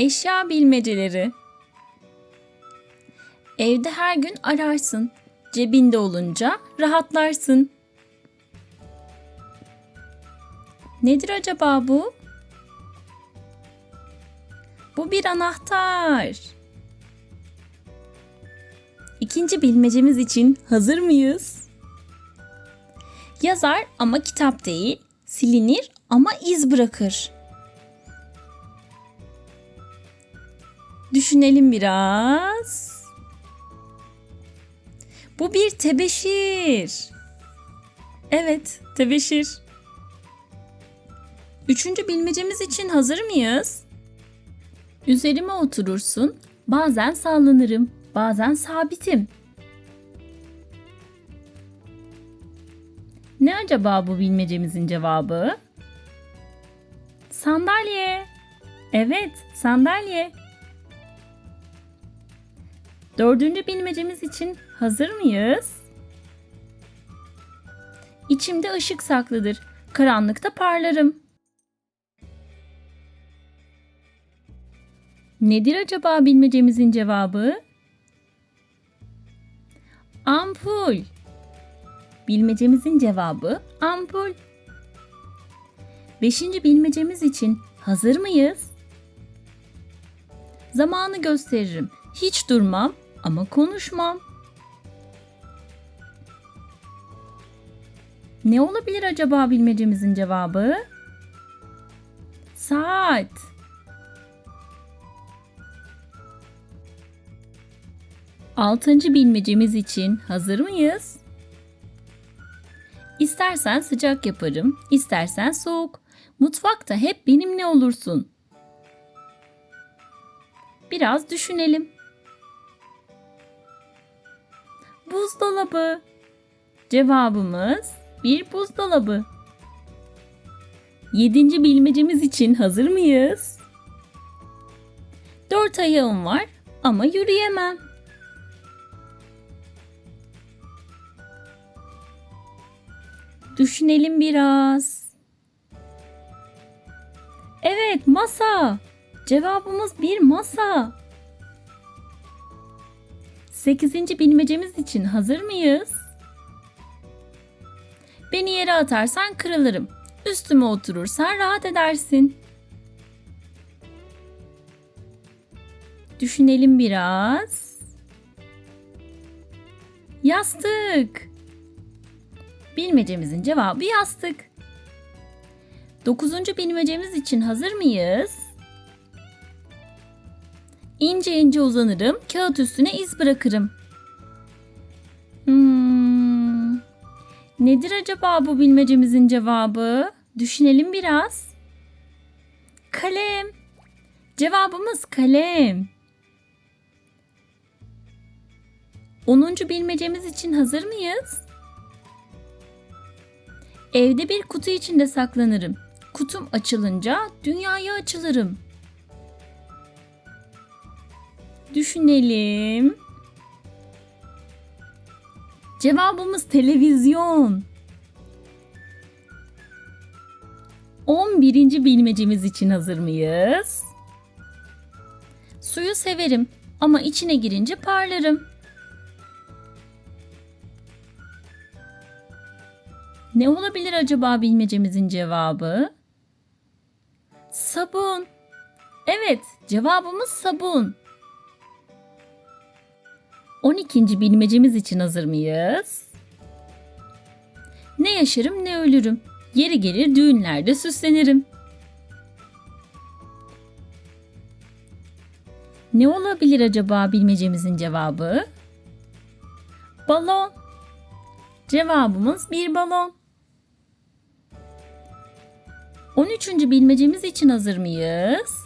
Eşya bilmeceleri. Evde her gün ararsın. Cebinde olunca rahatlarsın. Nedir acaba bu? Bu bir anahtar. İkinci bilmecemiz için hazır mıyız? Yazar ama kitap değil, silinir ama iz bırakır. Düşünelim biraz. Bu bir tebeşir. Evet, tebeşir. Üçüncü bilmecemiz için hazır mıyız? Üzerime oturursun, bazen sallanırım, bazen sabitim. Ne acaba bu bilmecemizin cevabı? Sandalye. Evet, sandalye. Dördüncü bilmecemiz için hazır mıyız? İçimde ışık saklıdır. Karanlıkta parlarım. Nedir acaba bilmecemizin cevabı? Ampul. Bilmecemizin cevabı ampul. Beşinci bilmecemiz için hazır mıyız? Zamanı gösteririm. Hiç durmam ama konuşmam. Ne olabilir acaba bilmecemizin cevabı? Saat. Altıncı bilmecemiz için hazır mıyız? İstersen sıcak yaparım, istersen soğuk. Mutfakta hep benimle olursun. Biraz düşünelim. Buzdolabı. Cevabımız bir buzdolabı. Yedinci bilmecemiz için hazır mıyız? Dört ayağım var ama yürüyemem. Düşünelim biraz. Evet, masa. Cevabımız bir masa. Sekizinci bilmecemiz için hazır mıyız? Beni yere atarsan kırılırım. Üstüme oturursan rahat edersin. Düşünelim biraz. Yastık. Bilmecemizin cevabı yastık. Dokuzuncu bilmecemiz için hazır mıyız? İnce ince uzanırım, kağıt üstüne iz bırakırım. Hmm, nedir acaba bu bilmecemizin cevabı? Düşünelim biraz. Kalem. Cevabımız kalem. Onuncu bilmecemiz için hazır mıyız? Evde bir kutu içinde saklanırım. Kutum açılınca dünyaya açılırım. Düşünelim. Cevabımız televizyon. 11. bilmecemiz için hazır mıyız? Suyu severim ama içine girince parlarım. Ne olabilir acaba bilmecemizin cevabı? Sabun. Evet, cevabımız sabun. 12. bilmecemiz için hazır mıyız? Ne yaşarım ne ölürüm. Yeri gelir düğünlerde süslenirim. Ne olabilir acaba bilmecemizin cevabı? Balon. Cevabımız bir balon. 13. bilmecemiz için hazır mıyız?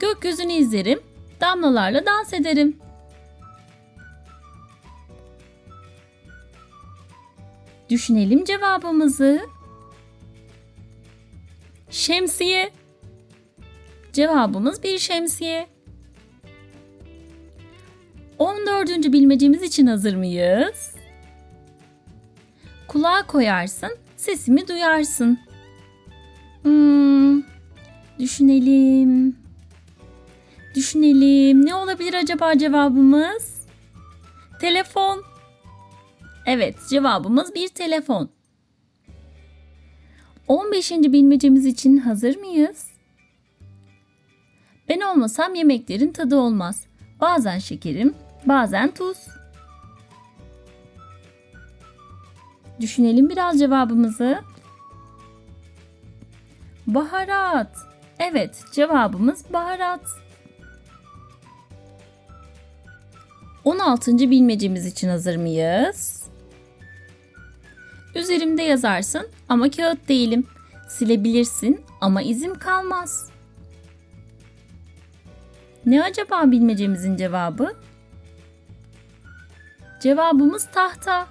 Gökyüzünü izlerim, damlalarla dans ederim. Düşünelim cevabımızı. Şemsiye. Cevabımız bir şemsiye. 14. bilmecemiz için hazır mıyız? Kulağa koyarsın, sesimi duyarsın. Hmm, Düşünelim. Düşünelim. Ne olabilir acaba cevabımız? Telefon. Evet, cevabımız bir telefon. 15. bilmecemiz için hazır mıyız? Ben olmasam yemeklerin tadı olmaz. Bazen şekerim, bazen tuz. Düşünelim biraz cevabımızı. Baharat. Evet, cevabımız baharat. 16. bilmecemiz için hazır mıyız? Üzerimde yazarsın ama kağıt değilim. Silebilirsin ama izim kalmaz. Ne acaba bilmecemizin cevabı? Cevabımız tahta.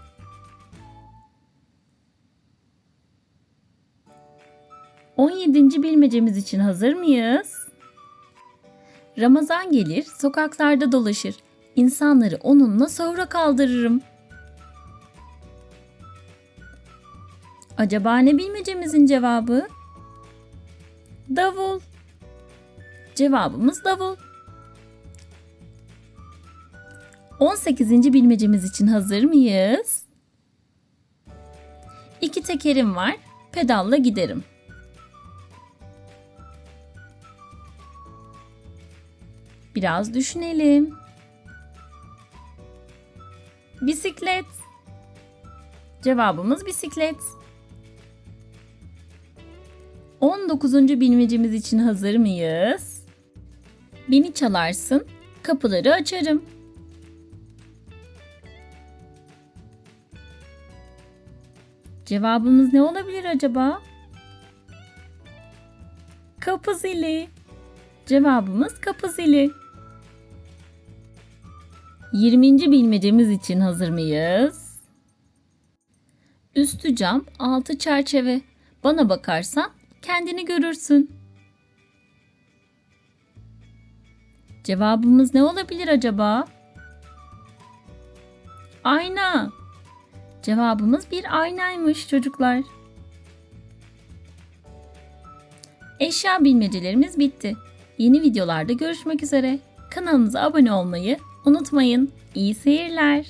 On yedinci bilmecemiz için hazır mıyız? Ramazan gelir, sokaklarda dolaşır. İnsanları onunla sonra kaldırırım. Acaba ne bilmecemizin cevabı? Davul. Cevabımız davul. 18. bilmecemiz için hazır mıyız? İki tekerim var, pedalla giderim. Biraz düşünelim. Bisiklet. Cevabımız bisiklet. 19. bilmecemiz için hazır mıyız? Beni çalarsın, kapıları açarım. Cevabımız ne olabilir acaba? Kapı zili. Cevabımız kapı zili. 20. bilmecemiz için hazır mıyız? Üstü cam, altı çerçeve. Bana bakarsan kendini görürsün. Cevabımız ne olabilir acaba? Ayna. Cevabımız bir aynaymış çocuklar. Eşya bilmecelerimiz bitti. Yeni videolarda görüşmek üzere. Kanalımıza abone olmayı unutmayın. İyi seyirler.